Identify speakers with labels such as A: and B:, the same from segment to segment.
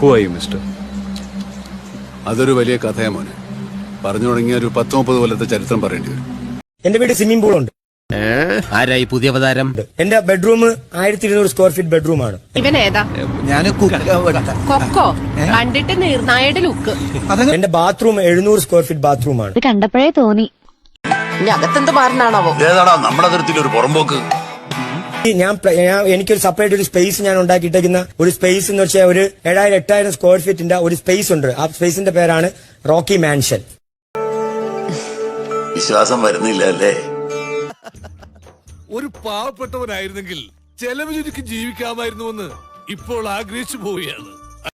A: Who mister.
B: അതൊരു വലിയ കഥയാ മോനെ. പറഞ്ഞു തുടങ്ങിയ ഒരു പത്ത് മുപ്പത് കൊല്ലത്തെ ചരിത്രം പറയേണ്ടി വരും.
C: എന്റെ വീട് സ്വിമ്മിംഗ് പൂൾ ഉണ്ട്.
D: ആരായി പുതിയ അവതാരം?
C: എന്റെ ബെഡ്റൂം ആയിരത്തി ഇരുന്നൂറ് സ്ക്വയർ ഫീറ്റ് ബെഡ്റൂം ആണ്.
E: ഇവൻ ഏതാ?
F: ഞാൻ
E: കൊക്കോ? കണ്ടിട്ട് നിർണായയുടെ ലുക്ക്
C: എന്റെ ബാത്റൂം എഴുന്നൂറ് സ്ക്വയർ ഫീറ്റ് ബാത്റൂം ആണ്.
G: ഇത് കണ്ടപ്പോഴേ തോന്നി.
E: ഇനി അകത്തെന്ത് മാറിനാണാവോ
H: ഏതാടാ നമ്മുടെ തരത്തിൽ ഒരു പുറമ്പോക്ക്?
C: ഞാൻ എനിക്കൊരു സെപ്പറേറ്റ് ഒരു സ്പേസ് ഞാൻ ഉണ്ടാക്കിയിട്ടേക്കുന്ന ഒരു സ്പേസ് എന്ന് വെച്ചാൽ ഒരു ഏഴായിരം എട്ടായിരം സ്ക്വയർ ഫീറ്റിന്റെ ഒരു സ്പേസ് ഉണ്ട്. ആ സ്പേസിന്റെ പേരാണ് റോക്കി മാൻഷൻ
H: വിശ്വാസം വരുന്നില്ല അല്ലേ?
I: ഒരു പാവപ്പെട്ടവനായിരുന്നെങ്കിൽ ചെലവ് ചുരുക്കി ജീവിക്കാമായിരുന്നുവെന്ന് ഇപ്പോൾ ആഗ്രഹിച്ചു പോവുകയാണ്.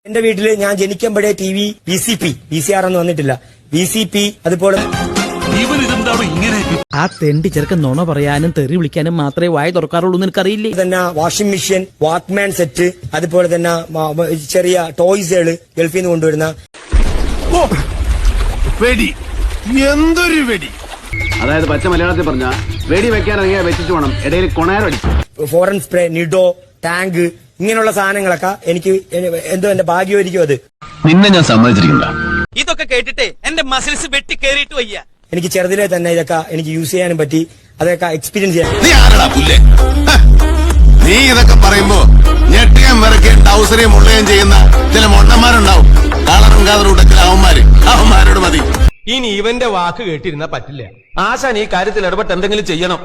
C: എന്റെ വീട്ടിൽ ഞാൻ ജനിക്കുമ്പോഴേ T V V C P V C R ഒന്നും വന്നിട്ടില്ല. വി സി പി അതുപോലെ
I: ഇവൻ ഇതെന്താണ് ഇങ്ങനെ
F: ആ തെണ്ടി ചെറുക്കൻ നുണ പറയാനും തെറി വിളിക്കാനും മാത്രമേ വായ തുറക്കാറുള്ളൂ എന്ന് എനിക്കറിയില്ലേ?
C: തന്നെ വാഷിംഗ് മെഷീൻ വാക്ക്മാൻ സെറ്റ് അതുപോലെ തന്നെ ചെറിയ ടോയ്സുകൾ ഗൾഫിൽ നിന്ന് കൊണ്ടുവരുന്ന
H: വെടി. എന്തൊരു വെടി.
D: അതായത് പച്ച മലയാളത്തിൽ പറഞ്ഞ വെടി വെക്കാൻ ഇറങ്ങിയ വെച്ചിട്ട് വേണം. ഇടയിൽ കൊണയറടി
C: ഫോറൻ സ്പ്രേ നിഡോ ടാങ്ക് ഇങ്ങനെയുള്ള സാധനങ്ങളൊക്കെ എനിക്ക് എന്തോ എന്റെ ഭാഗ്യമായിരിക്കും അത്.
H: നിന്നെ ഞാൻ സമ്മതിച്ചിരിക്കണ്ട
D: ഇതൊക്കെ കേട്ടിട്ട് എന്റെ മസിൽസ് വെട്ടി കേറിയിട്ട് വയ്യ.
C: എനിക്ക് ചെറുതിലെ തന്നെ ഇതൊക്കെ എനിക്ക് യൂസ് ചെയ്യാനും പറ്റി. അതൊക്കെ എക്സ്പീരിയൻസ് ചെയ്യാൻ
H: നീ ആരടാ പുല്ലേ? നീ ഇതൊക്കെ പറയുമ്പോ ഞെട്ടിയും വിറക്കുകയും ടൗസറേയും മുള്ളുകയും ചെയ്യുന്ന ചില മൊണ്ണന്മാരുണ്ടാവും കളറും കാതറും ഉടക്കിൽ അവന്മാര്. അവന്മാരോട് മതി.
D: ഇനി ഇവന്റെ വാക്ക് കേട്ടിരുന്നാ പറ്റില്ല. ആശാൻ ഈ കാര്യത്തിൽ ഇടപെട്ട് എന്തെങ്കിലും ചെയ്യണം.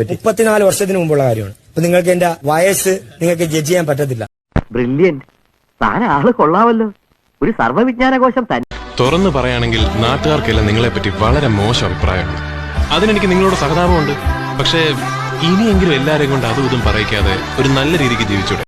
C: പറ്റി. മുപ്പത്തിനാല് വർഷത്തിന് മുമ്പുള്ള കാര്യമാണ്. അപ്പൊ നിങ്ങൾക്ക് എന്റെ വയസ്സ് നിങ്ങൾക്ക് ജഡ്ജ് ചെയ്യാൻ പറ്റത്തില്ല.
D: ബ്രില്യൻ താൻ ആൾ കൊള്ളാമല്ലോ ഒരു സർവവിജ്ഞാനകോശം തന്നെ.
J: തുറന്നു പറയുകയാണെങ്കിൽ നാട്ടുകാർക്കെല്ലാം നിങ്ങളെപ്പറ്റി വളരെ മോശം അഭിപ്രായമാണ് അതിനെനിക്ക് നിങ്ങളോട് സഹതാപമുണ്ട്. പക്ഷേ ഇനിയെങ്കിലും എല്ലാവരെയും കൊണ്ട് അതും ഇതും പറയിക്കാതെ ഒരു നല്ല രീതിക്ക് ജീവിച്ചൂടെ.